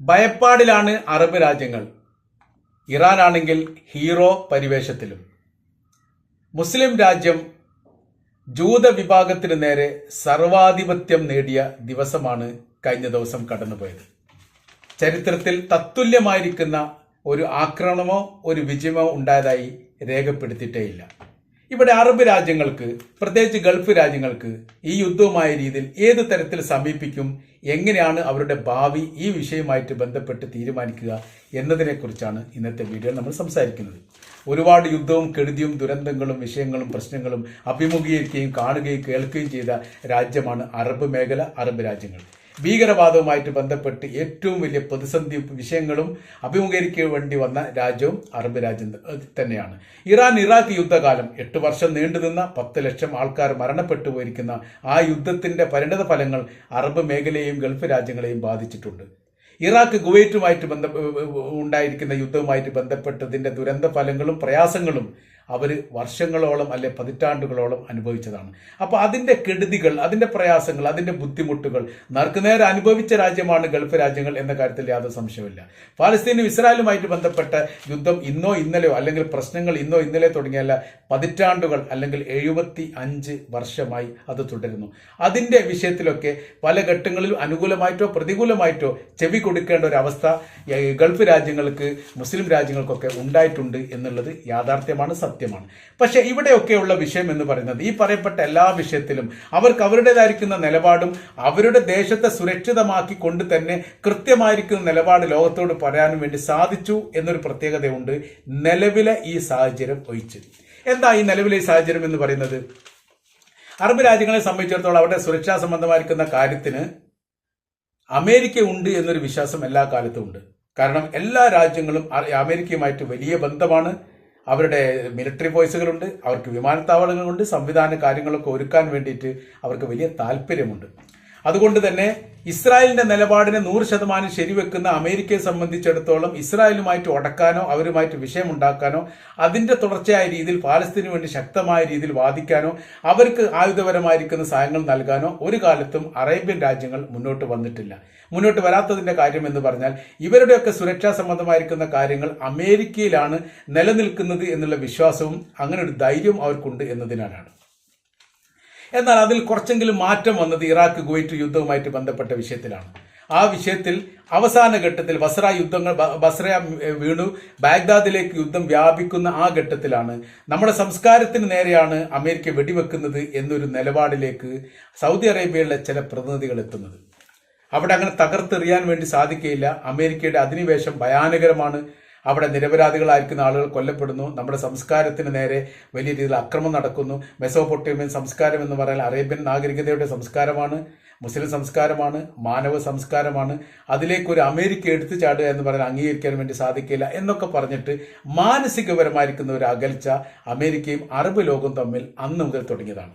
ഭയപ്പാടിലാണ് Arab രാജ്യങ്ങൾ. Iran ആണെങ്കിൽ hero പരിവേഷത്തിലും. മുസ്ലിം രാജ്യം ജൂത വിഭാഗത്തിന് നേരെ സർവാധിപത്യം നേടിയ ദിവസമാണ് കഴിഞ്ഞ ദിവസം കടന്നുപോയത്. ചരിത്രത്തിൽ തത്തുല്യമായിരിക്കുന്ന ഒരു ആക്രമണമോ ഒരു വിജയമോ ഉണ്ടായതായി രേഖപ്പെടുത്തിയിട്ടേയില്ല. ഇവിടെ അറബ് രാജ്യങ്ങൾക്ക് പ്രത്യേകിച്ച് ഗൾഫ് രാജ്യങ്ങൾക്ക് ഈ യുദ്ധവുമായ രീതിയിൽ ഏത് തരത്തിൽ സമീപിക്കും എങ്ങനെയാണ് അവരുടെ ഭാവി ഈ വിഷയവുമായിട്ട് ബന്ധപ്പെട്ട് തീരുമാനിക്കുക എന്നതിനെക്കുറിച്ചാണ് ഇന്നത്തെ വീഡിയോ നമ്മൾ സംസാരിക്കുന്നത്. ഒരുപാട് യുദ്ധവും കെടുതിയും ദുരന്തങ്ങളും വിഷയങ്ങളും പ്രശ്നങ്ങളും അഭിമുഖീകരിക്കുകയും കാണുകയും കേൾക്കുകയും ചെയ്ത രാജ്യമാണ് അറബ് മേഖല അറബ് രാജ്യങ്ങൾ. ഭീകരവാദവുമായിട്ട് ബന്ധപ്പെട്ട് ഏറ്റവും വലിയ പ്രതിസന്ധി വിഷയങ്ങളും അഭിമുഖീകരിക്കേണ്ടി വന്ന രാജ്യവും അറബ് രാജ്യം തന്നെയാണ്. ഇറാൻ ഇറാഖ് യുദ്ധകാലം എട്ട് വർഷം നീണ്ടുനിന്ന പത്ത് ലക്ഷം ആൾക്കാർ മരണപ്പെട്ടു പോയിരിക്കുന്ന ആ യുദ്ധത്തിന്റെ പരിണത ഫലങ്ങൾ അറബ് മേഖലയെയും ഗൾഫ് രാജ്യങ്ങളെയും ബാധിച്ചിട്ടുണ്ട്. ഇറാഖ് കുവൈറ്റുമായിട്ട് ബന്ധ ഉണ്ടായിരിക്കുന്ന യുദ്ധവുമായിട്ട് ബന്ധപ്പെട്ടതിന്റെ ദുരന്ത ഫലങ്ങളും പ്രയാസങ്ങളും അവർ വർഷങ്ങളോളം അല്ലെ പതിറ്റാണ്ടുകളോളം അനുഭവിച്ചതാണ്. അപ്പോൾ അതിന്റെ കെടുതികൾ അതിന്റെ പ്രയാസങ്ങൾ അതിന്റെ ബുദ്ധിമുട്ടുകൾ നേർക്കുനേരെ അനുഭവിച്ച രാജ്യമാണ് ഗൾഫ് രാജ്യങ്ങൾ എന്ന കാര്യത്തിൽ യാതൊരു സംശയമില്ല പാലസ്തീനും ഇസ്രായേലുമായിട്ട് ബന്ധപ്പെട്ട യുദ്ധം ഇന്നോ ഇന്നലെയോ അല്ലെങ്കിൽ പ്രശ്നങ്ങൾ ഇന്നോ ഇന്നലെ തുടങ്ങിയല്ല പതിറ്റാണ്ടുകൾ അല്ലെങ്കിൽ എഴുപത്തി അഞ്ച് വർഷമായി അത് തുടരുന്നു. അതിന്റെ വിഷയത്തിലൊക്കെ പല ഘട്ടങ്ങളിലും അനുകൂലമായിട്ടോ പ്രതികൂലമായിട്ടോ ചെവി കൊടുക്കേണ്ട ഒരു അവസ്ഥ ഗൾഫ് രാജ്യങ്ങൾക്ക് മുസ്ലിം രാജ്യങ്ങൾക്കൊക്കെ ഉണ്ടായിട്ടുണ്ട് എന്നുള്ളത് യാഥാർത്ഥ്യമാണ് സത്യമാണ്. പക്ഷേ ഇവിടെയൊക്കെയുള്ള വിഷയം എന്ന് പറയുന്നത് ഈ പറയപ്പെട്ട എല്ലാ വിഷയത്തിലും അവർക്ക് അവരുടേതായിരിക്കുന്ന നിലപാടും അവരുടെ ദേശത്തെ സുരക്ഷിതമാക്കി കൊണ്ട് തന്നെ കൃത്യമായിരിക്കുന്ന നിലപാട് ലോകത്തോട് പറയാനും വേണ്ടി സാധിച്ചു എന്നൊരു പ്രത്യേകതയുണ്ട് നിലവിലെ ഈ സാഹചര്യം ഒഴിച്ച്. എന്താ ഈ നിലവിലെ ഈ സാഹചര്യം എന്ന് പറയുന്നത്? അറബ് രാജ്യങ്ങളെ സംബന്ധിച്ചിടത്തോളം അവരുടെ സുരക്ഷാ സംബന്ധമായിരിക്കുന്ന കാര്യത്തിന് അമേരിക്ക ഉണ്ട് എന്നൊരു വിശ്വാസം എല്ലാ കാലത്തും ഉണ്ട്. കാരണം എല്ലാ രാജ്യങ്ങളും അമേരിക്കയുമായിട്ട് വലിയ ബന്ധമാണ്. അവരുടെ മിലിറ്ററി വോയിസുകളുണ്ട് അവർക്ക് വിമാനത്താവളങ്ങളുണ്ട് സംവിധാന കാര്യങ്ങളൊക്കെ ഒരുക്കാൻ വേണ്ടിയിട്ട് അവർക്ക് വലിയ താല്പര്യമുണ്ട്. അതുകൊണ്ട് തന്നെ ഇസ്രായേലിന്റെ നിലപാടിനെ നൂറ് ശതമാനം ശരിവെക്കുന്ന അമേരിക്കയെ സംബന്ധിച്ചിടത്തോളം ഇസ്രായേലുമായിട്ട് ഉടക്കാനോ അവരുമായിട്ട് വിഷയമുണ്ടാക്കാനോ അതിന്റെ തുടർച്ചയായ രീതിയിൽ പാലസ്തീനു വേണ്ടി ശക്തമായ രീതിയിൽ വാദിക്കാനോ അവർക്ക് ആയുധപരമായിരിക്കുന്ന സഹായങ്ങൾ നൽകാനോ ഒരു കാലത്തും അറേബ്യൻ രാജ്യങ്ങൾ മുന്നോട്ട് വന്നിട്ടില്ല. മുന്നോട്ട് വരാത്തതിന്റെ കാര്യം എന്ന് പറഞ്ഞാൽ ഇവരുടെയൊക്കെ സുരക്ഷാ സംബന്ധമായിരിക്കുന്ന കാര്യങ്ങൾ അമേരിക്കയിലാണ് നിലനിൽക്കുന്നത് എന്നുള്ള വിശ്വാസവും അങ്ങനെ ഒരു ധൈര്യവും അവർക്കുണ്ട് എന്നതിനാലാണ്. എന്നാൽ അതിൽ കുറച്ചെങ്കിലും മാറ്റം വന്നത് ഇറാഖ് കുവൈറ്റ് യുദ്ധവുമായിട്ട് ബന്ധപ്പെട്ട വിഷയത്തിലാണ്. ആ വിഷയത്തിൽ അവസാന ഘട്ടത്തിൽ ബസ്ര യുദ്ധങ്ങൾ ബസ്ര വീണു. ബാഗ്ദാദിലേക്ക് യുദ്ധം വ്യാപിക്കുന്ന ആ ഘട്ടത്തിലാണ് നമ്മുടെ സംസ്കാരത്തിന് നേരെയാണ് അമേരിക്ക വെടിവെക്കുന്നത് എന്നൊരു നിലപാടിലേക്ക് സൗദി അറേബ്യയിലെ ചില പ്രതിനിധികൾ എത്തുന്നത്. അവിടെ അങ്ങനെ തകർത്തെറിയാൻ വേണ്ടി സാധിക്കുകയില്ല അമേരിക്കയുടെ അധിനിവേശം ഭയാനകരമാണ്. അവിടെ നിരപരാധികളായിരിക്കുന്ന ആളുകൾ കൊല്ലപ്പെടുന്നു. നമ്മുടെ സംസ്കാരത്തിന് നേരെ വലിയ രീതിയിൽ അക്രമം നടക്കുന്നു. മെസോപൊട്ടേമിയൻ സംസ്കാരം എന്ന് പറയാൻ അറേബ്യൻ നാഗരികതയുടെ സംസ്കാരമാണ് മുസ്ലിം സംസ്കാരമാണ് മാനവ സംസ്കാരമാണ്. അതിലേക്ക് ഒരു അമേരിക്ക എടുത്തു ചാടുക എന്ന് പറയാൻ അംഗീകരിക്കാൻ വേണ്ടി സാധിക്കില്ല എന്നൊക്കെ പറഞ്ഞിട്ട് മാനസികപരമായിരിക്കുന്ന ഒരു അകൽച്ച അമേരിക്കയും അറബ് ലോകവും തമ്മിൽ അന്ന് മുതൽ തുടങ്ങിയതാണ്.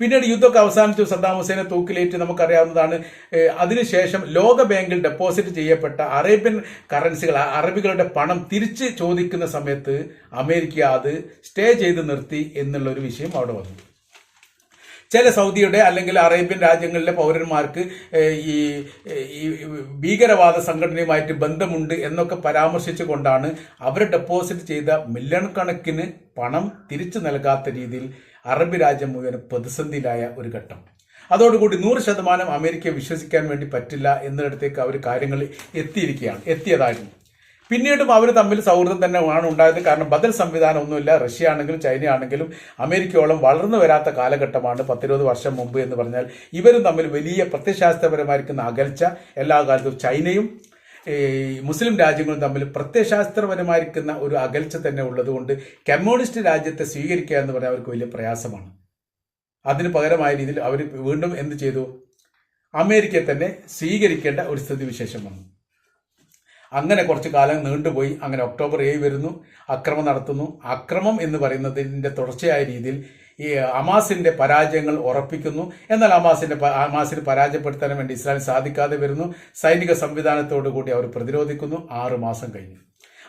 പിന്നീട് യുദ്ധമൊക്കെ അവസാനിച്ചു. സദ്ദാം ഹുസൈനെ തൂക്കിലേറ്റ് നമുക്കറിയാവുന്നതാണ്. അതിനുശേഷം ലോക ബാങ്കിൽ ഡെപ്പോസിറ്റ് ചെയ്യപ്പെട്ട അറേബ്യൻ കറൻസികൾ അറബികളുടെ പണം തിരിച്ച് ചോദിക്കുന്ന സമയത്ത് അമേരിക്ക അത് സ്റ്റേ ചെയ്ത് നിർത്തി എന്നുള്ള ഒരു വിഷയം അവിടെ വന്നു. ചില സൗദിയുടെ അല്ലെങ്കിൽ അറേബ്യൻ രാജ്യങ്ങളിലെ പൗരന്മാർക്ക് ഈ ഭീകരവാദ സംഘടനയുമായിട്ട് ബന്ധമുണ്ട് എന്നൊക്കെ പരാമർശിച്ചുകൊണ്ടാണ് അവർ ഡെപ്പോസിറ്റ് ചെയ്ത മില്യൺ കണക്കിന് പണം തിരിച്ചു നൽകാത്ത രീതിയിൽ അറബ് രാജ്യം മുഴുവൻ പ്രതിസന്ധിയിലായ ഒരു ഘട്ടം. അതോടുകൂടി നൂറ് ശതമാനം അമേരിക്കയെ വിശ്വസിക്കാൻ വേണ്ടി പറ്റില്ല എന്നിടത്തേക്ക് അവർ കാര്യങ്ങൾ എത്തിയിരിക്കുകയാണ് എത്തിയതായിരുന്നു. പിന്നീടും അവർ തമ്മിൽ സൗഹൃദം തന്നെ ആണ് ഉണ്ടായത്. കാരണം ബദൽ സംവിധാനം ഒന്നുമില്ല. റഷ്യ ആണെങ്കിലും ചൈന ആണെങ്കിലും അമേരിക്കയോളം വളർന്നു വരാത്ത കാലഘട്ടമാണ് പത്തിരുപത് വർഷം മുമ്പ് എന്ന് പറഞ്ഞാൽ ഇവരും തമ്മിൽ വലിയ പ്രത്യശാസ്ത്രപരമായിരിക്കുന്ന അകൽച്ച. എല്ലാ കാലത്തും ചൈനയും മുസ്ലിം രാജ്യങ്ങളും തമ്മിൽ പ്രത്യയശാസ്ത്രപരമായിരിക്കുന്ന ഒരു അകൽച്ച തന്നെ ഉള്ളതുകൊണ്ട് കമ്മ്യൂണിസ്റ്റ് രാജ്യത്തെ സ്വീകരിക്കുക എന്ന് പറഞ്ഞാൽ അവർക്ക് വലിയ പ്രയാസമാണ്. അതിന് പകരമായ രീതിയിൽ അവർ വീണ്ടും എന്ത് ചെയ്തു? അമേരിക്കയെ തന്നെ സ്വീകരിക്കേണ്ട ഒരു സ്ഥിതിവിശേഷം വന്നു അങ്ങനെ കുറച്ച് കാലം നീണ്ടുപോയി. അങ്ങനെ ഒക്ടോബർ ഏഴ് വരുന്നു. അക്രമം നടത്തുന്നു. അക്രമം എന്ന് പറയുന്നതിന്റെ തുടർച്ചയായ രീതിയിൽ ഈ അമാസിന്റെ പരാജയങ്ങൾ ഉറപ്പിക്കുന്നു. എന്നാൽ അമാസിന്റെ അമാസിന് പരാജയപ്പെടുത്താൻ വേണ്ടി ഇസ്രായേൽ സാധിക്കാതെ വരുന്നു. സൈനിക സംവിധാനത്തോടു കൂടി അവർ പ്രതിരോധിക്കുന്നു. ആറു മാസം കഴിഞ്ഞു.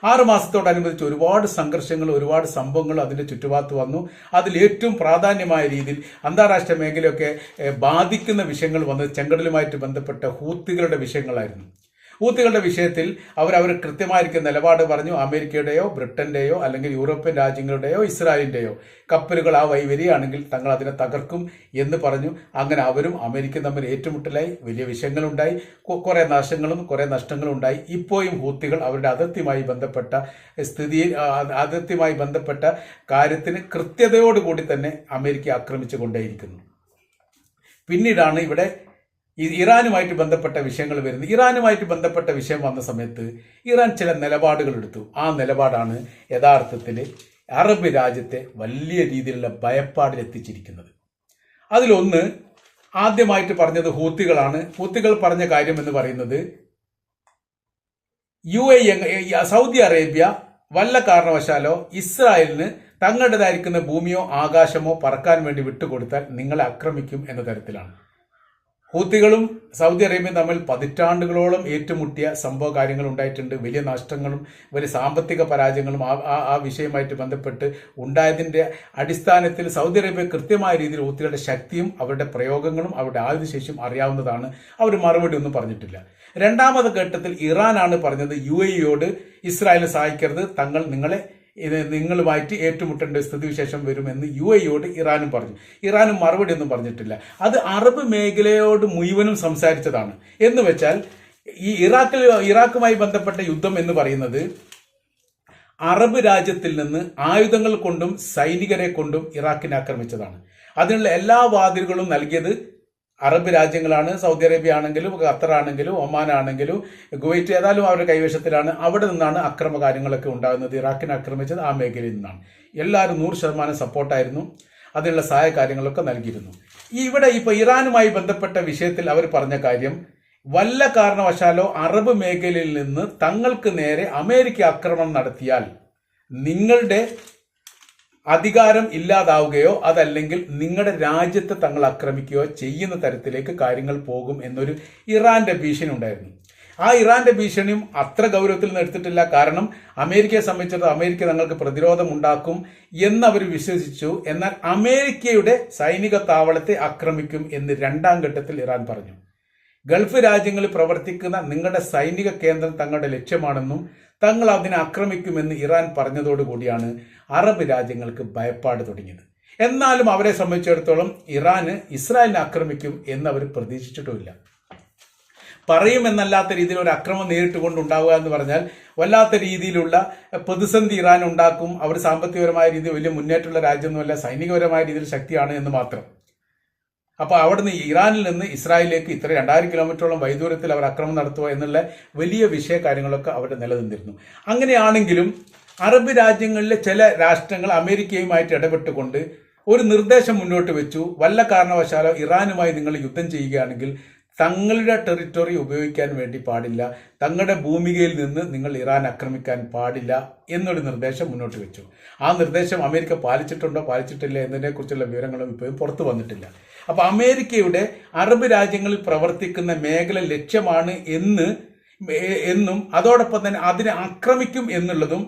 ആറ് മാസത്തോടനുബന്ധിച്ച് ഒരുപാട് സംഘർഷങ്ങൾ ഒരുപാട് സംഭവങ്ങൾ അതിന്റെ ചുറ്റുപാത്ത് വന്നു. അതിൽ ഏറ്റവും പ്രാധാന്യമായ രീതിയിൽ അന്താരാഷ്ട്ര മേഖലയൊക്കെ ബാധിക്കുന്ന വിഷയങ്ങൾ വന്നത് ചെങ്കടലുമായിട്ട് ബന്ധപ്പെട്ട ഹൂത്തികളുടെ വിഷയങ്ങളായിരുന്നു. ഹൂത്തികളുടെ വിഷയത്തിൽ അവർ അവർ കൃത്യമായിരിക്കും നിലപാട് പറഞ്ഞു അമേരിക്കയുടെയോ ബ്രിട്ടന്റെയോ അല്ലെങ്കിൽ യൂറോപ്യൻ രാജ്യങ്ങളുടെയോ ഇസ്രായേലിന്റെയോ കപ്പലുകൾ ആ വൈവരിയാണെങ്കിൽ തങ്ങൾ അതിനെ തകർക്കും എന്ന് പറഞ്ഞു. അങ്ങനെ അവരും അമേരിക്കയും തമ്മിൽ ഏറ്റുമുട്ടലായി. വലിയ വിഷയങ്ങളുണ്ടായി. കുറേ നാശങ്ങളും കുറേ നഷ്ടങ്ങളും ഉണ്ടായി ഇപ്പോഴും ഹൂത്തികൾ അവരുടെ അതിർത്തിയുമായി ബന്ധപ്പെട്ട സ്ഥിതി അതിർത്തിയുമായി ബന്ധപ്പെട്ട കാര്യത്തിന് കൃത്യതയോടുകൂടി തന്നെ അമേരിക്ക ആക്രമിച്ചു കൊണ്ടേയിരിക്കുന്നു പിന്നീടാണ് ഇവിടെ ഈ ഇറാനുമായിട്ട് ബന്ധപ്പെട്ട വിഷയങ്ങൾ വരുന്നത് ഇറാനുമായിട്ട് ബന്ധപ്പെട്ട വിഷയം വന്ന സമയത്ത് ഇറാൻ ചില നിലപാടുകൾ എടുത്തു. ആ നിലപാടാണ് യഥാർത്ഥത്തിൽ അറബ് രാജ്യത്തെ വലിയ രീതിയിലുള്ള ഭയപ്പാടിലെത്തിച്ചിരിക്കുന്നത് അതിലൊന്ന് ആദ്യമായിട്ട് പറഞ്ഞത് ഹൂത്തികളാണ്. ഹൂത്തികൾ പറഞ്ഞ കാര്യം എന്ന് പറയുന്നത് യു എ സൗദി അറേബ്യ വല്ല കാരണവശാലോ ഇസ്രായേലിന് തങ്ങളുടേതായിരിക്കുന്ന ഭൂമിയോ ആകാശമോ പറക്കാൻ വേണ്ടി വിട്ടുകൊടുത്താൽ നിങ്ങളെ ആക്രമിക്കും എന്ന തരത്തിലാണ്. ഹൂത്തികളും സൗദി അറേബ്യയും തമ്മിൽ പതിറ്റാണ്ടുകളോളം ഏറ്റുമുട്ടിയ സംഭവ കാര്യങ്ങൾ ഉണ്ടായിട്ടുണ്ട്. വലിയ നഷ്ടങ്ങളും വലിയ സാമ്പത്തിക പരാജയങ്ങളും ആ ആ- വിഷയമായിട്ട് ബന്ധപ്പെട്ട് ഉണ്ടായതിന്റെ അടിസ്ഥാനത്തിൽ സൗദി അറേബ്യ കൃത്യമായ രീതിയിൽ ഹൂത്തികളുടെ ശക്തിയും അവരുടെ പ്രയോഗങ്ങളും അവരുടെ ആയുധശേഷിയും അറിയാവുന്നതാണ്. അവർ മറുപടി ഒന്നും പറഞ്ഞിട്ടില്ല. രണ്ടാമത് ഘട്ടത്തിൽ ഇറാനാണ് പറഞ്ഞത് യു എയോട് ഇസ്രായേലിനെ സഹായിക്കരുത് തങ്ങൾ നിങ്ങളെ ഇത് നിങ്ങളുമായിട്ട് ഏറ്റുമുട്ടേണ്ട സ്ഥിതിവിശേഷം വരുമെന്ന് യു എയോട് ഇറാനും പറഞ്ഞു. ഇറാനും മറുപടി ഒന്നും പറഞ്ഞിട്ടില്ല. അത് അറബ് മേഖലയോട് മുഴുവനും സംസാരിച്ചതാണ്. എന്ന് വെച്ചാൽ ഈ ഇറാഖിൽ ഇറാഖുമായി ബന്ധപ്പെട്ട യുദ്ധം എന്ന് പറയുന്നത് അറബ് രാജ്യത്തിൽ നിന്ന് ആയുധങ്ങൾ കൊണ്ടും സൈനികരെ കൊണ്ടും ഇറാഖിനെ ആക്രമിച്ചതാണ്. അതിനുള്ള എല്ലാ വാതിലുകളും നൽകിയത് അറബ് രാജ്യങ്ങളാണ് സൗദി അറേബ്യ ആണെങ്കിലും ഖത്തർ ആണെങ്കിലും ഒമാൻ ആണെങ്കിലും കുവൈറ്റ് ഏതായാലും അവരുടെ കൈവശത്തിലാണ്. അവിടെ നിന്നാണ് അക്രമ കാര്യങ്ങളൊക്കെ ഉണ്ടാകുന്നത്. ഇറാഖിനെ ആക്രമിച്ചത് ആ മേഖലയിൽ നിന്നാണ്. എല്ലാവരും നൂറ് ശതമാനം സപ്പോർട്ടായിരുന്നു അതിനുള്ള സഹായ കാര്യങ്ങളൊക്കെ നൽകിയിരുന്നു. ഇവിടെ ഇപ്പൊ ഇറാനുമായി ബന്ധപ്പെട്ട വിഷയത്തിൽ അവർ പറഞ്ഞ കാര്യം വല്ല കാരണവശാലോ അറബ് മേഖലയിൽ നിന്ന് തങ്ങൾക്ക് നേരെ അമേരിക്ക ആക്രമണം നടത്തിയാൽ നിങ്ങളുടെ അധികാരം ഇല്ലാതാവുകയോ അതല്ലെങ്കിൽ നിങ്ങളുടെ രാജ്യത്തെ തങ്ങൾ ആക്രമിക്കുകയോ ചെയ്യുന്ന തരത്തിലേക്ക് കാര്യങ്ങൾ പോകും എന്നൊരു ഇറാന്റെ ഭീഷണി ഉണ്ടായിരുന്നു. ആ ഇറാന്റെ ഭീഷണിയും അത്ര ഗൗരവത്തിൽ എടുത്തിട്ടില്ല. കാരണം അമേരിക്കയെ സംബന്ധിച്ചിടത്തോളം അമേരിക്ക തങ്ങൾക്ക് പ്രതിരോധം ഉണ്ടാക്കും എന്നവർ വിശ്വസിച്ചു. എന്നാൽ അമേരിക്കയുടെ സൈനിക താവളത്തെ ആക്രമിക്കും എന്ന് രണ്ടാം ഘട്ടത്തിൽ ഇറാൻ പറഞ്ഞു. ഗൾഫ് രാജ്യങ്ങളിൽ പ്രവർത്തിക്കുന്ന നിങ്ങളുടെ സൈനിക കേന്ദ്രം തങ്ങളുടെ ലക്ഷ്യമാണെന്നും തങ്ങൾ അതിനെ ആക്രമിക്കുമെന്ന് ഇറാൻ പറഞ്ഞതോടുകൂടിയാണ് അറബ് രാജ്യങ്ങൾക്ക് ഭയപ്പാട് തുടങ്ങിയത്. എന്നാലും അവരെ സംബന്ധിച്ചിടത്തോളം ഇറാന് ഇസ്രായേലിനെ ആക്രമിക്കും എന്ന് അവർ പ്രതീക്ഷിച്ചിട്ടുമില്ല. പറയുമെന്നല്ലാത്ത രീതിയിൽ ഒരു അക്രമം നേരിട്ട് കൊണ്ടുണ്ടാവുക എന്ന് പറഞ്ഞാൽ വല്ലാത്ത രീതിയിലുള്ള പ്രതിസന്ധി ഇറാൻ ഉണ്ടാക്കും. അവർ സാമ്പത്തികപരമായ രീതിയിൽ വലിയ മുന്നേറ്റമുള്ള രാജ്യമൊന്നുമല്ല സൈനികപരമായ രീതിയിൽ ശക്തിയാണ് എന്ന് മാത്രം. അപ്പൊ അവിടുന്ന് ഇറാനിൽ നിന്ന് ഇസ്രായേലിലേക്ക് ഇത്ര രണ്ടായിരം കിലോമീറ്ററോളം വൈദൂരത്തിൽ അവർ അക്രമം നടത്തുക എന്നുള്ള വലിയ വിഷയ കാര്യങ്ങളൊക്കെ അവിടെ നിലനിന്നിരുന്നു. അങ്ങനെയാണെങ്കിലും അറബ് രാജ്യങ്ങളിലെ ചില രാഷ്ട്രങ്ങൾ അമേരിക്കയുമായിട്ട് ഇടപെട്ടുകൊണ്ട് ഒരു നിർദ്ദേശം മുന്നോട്ട് വെച്ചു. വല്ല കാരണവശാലോ ഇറാനുമായി നിങ്ങൾ യുദ്ധം ചെയ്യുകയാണെങ്കിൽ തങ്ങളുടെ ടെറിറ്ററി ഉപയോഗിക്കാൻ വേണ്ടി പാടില്ല. തങ്ങളുടെ ഭൂമികയിൽ നിന്ന് നിങ്ങൾ ഇറാൻ ആക്രമിക്കാൻ പാടില്ല എന്നൊരു നിർദ്ദേശം മുന്നോട്ട് വെച്ചു. ആ നിർദ്ദേശം അമേരിക്ക പാലിച്ചിട്ടുണ്ടോ പാലിച്ചിട്ടില്ല എന്നതിനെക്കുറിച്ചുള്ള വിവരങ്ങളും ഇപ്പോഴും പുറത്തു വന്നിട്ടില്ല. അപ്പോൾ അമേരിക്കയുടെ അറബ് രാജ്യങ്ങളിൽ പ്രവർത്തിക്കുന്ന മേഖല ലക്ഷ്യമാണ് എന്ന് എന്നും അതോടൊപ്പം തന്നെ അതിനെ ആക്രമിക്കും എന്നുള്ളതും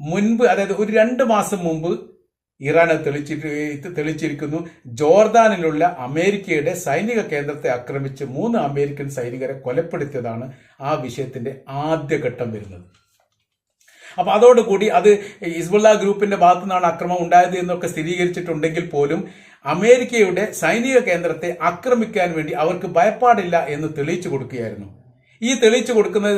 മുൻപ് അതായത് ഒരു രണ്ട് മാസം മുമ്പ് അത് തെളിച്ചിട്ട് തെളിച്ചിരിക്കുന്നു. ജോർദാനിലുള്ള അമേരിക്കയുടെ സൈനിക കേന്ദ്രത്തെ ആക്രമിച്ച് മൂന്ന് അമേരിക്കൻ സൈനികരെ കൊലപ്പെടുത്തിയതാണ് ആ വിഷയത്തിന്റെ ആദ്യഘട്ടം വരുന്നത്. അപ്പൊ അതോടുകൂടി അത് ഹിസ്ബുള്ള ഗ്രൂപ്പിന്റെ ഭാഗത്തു നിന്നാണ് അക്രമം ഉണ്ടായത് എന്നൊക്കെ സ്ഥിരീകരിച്ചിട്ടുണ്ടെങ്കിൽ പോലും അമേരിക്കയുടെ സൈനിക കേന്ദ്രത്തെ ആക്രമിക്കാൻ വേണ്ടി അവർക്ക് ഭയപ്പാടില്ല എന്ന് തെളിയിച്ചു കൊടുക്കുകയായിരുന്നു. ഈ തെളിയിച്ചു കൊടുക്കുന്ന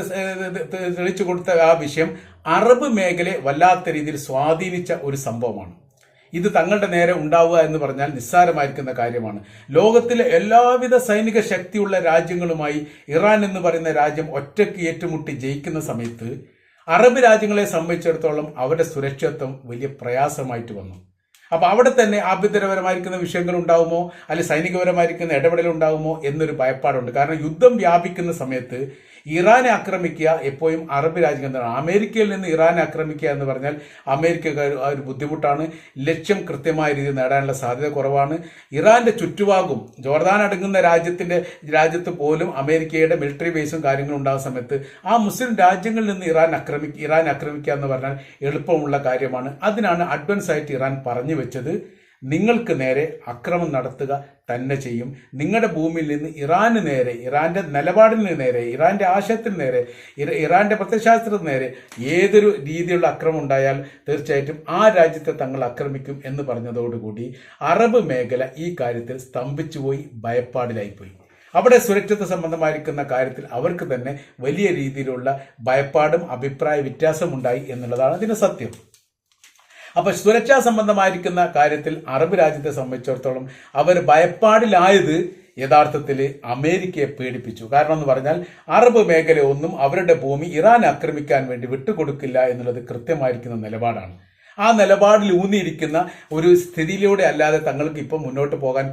തെളിയിച്ചു കൊടുത്ത ആ വിഷയം അറബ് മേഖലയെ വല്ലാത്ത രീതിയിൽ സ്വാധീനിച്ച ഒരു സംഭവമാണ്. ഇത് തങ്ങളുടെ നേരെ ഉണ്ടാവുക എന്ന് പറഞ്ഞാൽ നിസ്സാരമായിരിക്കുന്ന കാര്യമാണ്. ലോകത്തിലെ എല്ലാവിധ സൈനിക ശക്തിയുള്ള രാജ്യങ്ങളുമായി ഇറാൻ എന്ന് പറയുന്ന രാജ്യം ഒറ്റയ്ക്ക് ഏറ്റുമുട്ടി ജയിക്കുന്ന സമയത്ത് അറബ് രാജ്യങ്ങളെ സംബന്ധിച്ചിടത്തോളം അവരുടെ സുരക്ഷിതത്വം വലിയ പ്രയാസമായിട്ട് വന്നു. അപ്പൊ അവിടെ തന്നെ ആഭ്യന്തരപരമായിരിക്കുന്ന വിഷയങ്ങൾ ഉണ്ടാവുമോ? അല്ലെങ്കിൽ സൈനികപരമായിരിക്കുന്ന ഇടപെടൽ ഉണ്ടാവുമോ എന്നൊരു ഭയപ്പാടുണ്ട്. കാരണം യുദ്ധം വ്യാപിക്കുന്ന സമയത്ത് ഇറാനെ ആക്രമിക്കുക എപ്പോഴും അറബ് രാജ്യങ്ങൾ തന്നെയാണ്. അമേരിക്കയിൽ നിന്ന് ഇറാനെ ആക്രമിക്കുക എന്ന് പറഞ്ഞാൽ അമേരിക്ക ഒരു ബുദ്ധിമുട്ടാണ്. ലക്ഷ്യം കൃത്യമായ രീതിയിൽ നേടാനുള്ള സാധ്യത കുറവാണ്. ഇറാന്റെ ചുറ്റുഭാഗം ജോർദാൻ അടങ്ങുന്ന രാജ്യത്തിന്റെ രാജ്യത്ത് പോലും അമേരിക്കയുടെ മിലിറ്ററി ബേസും കാര്യങ്ങളും ഉണ്ടാകുന്ന സമയത്ത് ആ മുസ്ലിം രാജ്യങ്ങളിൽ നിന്ന് ഇറാൻ ആക്രമി ഇറാൻ ആക്രമിക്കുക എന്ന് പറഞ്ഞാൽ എളുപ്പമുള്ള കാര്യമാണ്. അതിനാണ് അഡ്വാൻസ് ആയിട്ട് ഇറാൻ പറഞ്ഞു വെച്ചത്. നിങ്ങൾക്ക് നേരെ അക്രമം നടത്തുക തന്നെ ചെയ്യും. നിങ്ങളുടെ ഭൂമിയിൽ നിന്ന് ഇറാന് നേരെ ഇറാന്റെ നിലപാടിന് നേരെ ഇറാന്റെ ആശയത്തിന് നേരെ ഇറാന്റെ പ്രത്യശാസ്ത്രത്തിന് നേരെ ഏതൊരു രീതിയിലുള്ള അക്രമം ഉണ്ടായാൽ തീർച്ചയായിട്ടും ആ രാജ്യത്തെ തങ്ങൾ ആക്രമിക്കും എന്ന് പറഞ്ഞതോടുകൂടി അറബ് മേഖല ഈ കാര്യത്തിൽ സ്തംഭിച്ചുപോയി ഭയപ്പാടിലായിപ്പോയി. അവിടെ സുരക്ഷിത സംബന്ധമായിരിക്കുന്ന കാര്യത്തിൽ അവർക്ക് തന്നെ വലിയ രീതിയിലുള്ള ഭയപ്പാടും അഭിപ്രായ വ്യത്യാസമുണ്ടായി എന്നുള്ളതാണ് അതിന് സത്യം. അപ്പൊ സുരക്ഷാ സംബന്ധമായിരിക്കുന്ന കാര്യത്തിൽ അറബ് രാജ്യത്തെ സംബന്ധിച്ചിടത്തോളം അവർ ഭയപ്പാടിലായത് യഥാർത്ഥത്തിൽ അമേരിക്കയെ പേടിപ്പിച്ചു കാരണം എന്ന് പറഞ്ഞാൽ അറബ് മേഖല ഒന്നും അവരുടെ ഭൂമി ഇറാൻ ആക്രമിക്കാൻ വേണ്ടി വിട്ടുകൊടുക്കില്ല എന്നുള്ളത് കൃത്യമായിരിക്കുന്ന നിലപാടാണ്. ആ നിലപാടിൽ ഊന്നിയിരിക്കുന്ന ഒരു സ്ഥിതിയിലൂടെ അല്ലാതെ തങ്ങൾക്ക് ഇപ്പം മുന്നോട്ട് പോകാൻ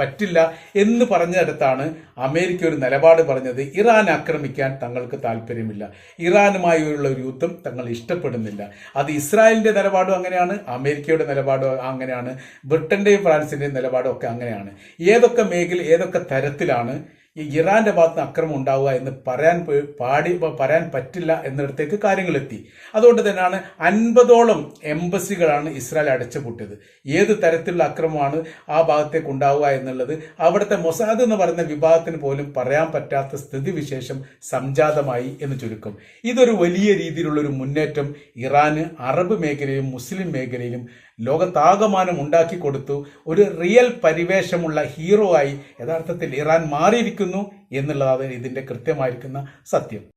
പറ്റില്ല എന്ന് പറഞ്ഞിടത്താണ് അമേരിക്ക ഒരു നിലപാട് പറഞ്ഞത്. ഇറാൻ ആക്രമിക്കാൻ തങ്ങൾക്ക് താല്പര്യമില്ല. ഇറാനുമായുള്ള ഒരു യുദ്ധം തങ്ങൾ ഇഷ്ടപ്പെടുന്നില്ല. അത് ഇസ്രായേലിന്റെ നിലപാടും അങ്ങനെയാണ് അമേരിക്കയുടെ നിലപാടും അങ്ങനെയാണ് ബ്രിട്ടന്റെയും ഫ്രാൻസിന്റെയും നിലപാടും ഒക്കെ അങ്ങനെയാണ്. ഏതൊക്കെ മേഖല ഏതൊക്കെ തരത്തിലാണ് ഈ ഇറാന്റെ ഭാഗത്ത് അക്രമം ഉണ്ടാവുക എന്ന് പറയാൻ പാടി പറയാൻ പറ്റില്ല എന്നിടത്തേക്ക് കാര്യങ്ങൾ എത്തി അതുകൊണ്ട് തന്നെയാണ് അൻപതോളം എംബസികളാണ് ഇസ്രായേൽ അടച്ചുപൂട്ടിയത്. ഏത് തരത്തിലുള്ള അക്രമമാണ് ആ ഭാഗത്തേക്ക് ഉണ്ടാവുക എന്നുള്ളത് അവിടുത്തെ മൊസാദ് എന്ന് പറയുന്ന വിഭാഗത്തിന് പോലും പറയാൻ പറ്റാത്ത സ്ഥിതിവിശേഷം സംജാതമായി എന്ന് ചുരുക്കം. ഇതൊരു വലിയ രീതിയിലുള്ള ഒരു മുന്നേറ്റം ഇറാന് അറബ് മേഖലയിലും മുസ്ലിം മേഖലയിലും ലോകത്താകമാനം ഉണ്ടാക്കി കൊടുത്തു ഒരു റിയൽ പരിവേഷമുള്ള ഹീറോ ആയി യഥാർത്ഥത്തിൽ ഇറാൻ മാറിയിരിക്കുന്നു എന്നുള്ളതാണ് ഇതിന്റെ കൃത്യമായിരിക്കുന്ന സത്യം.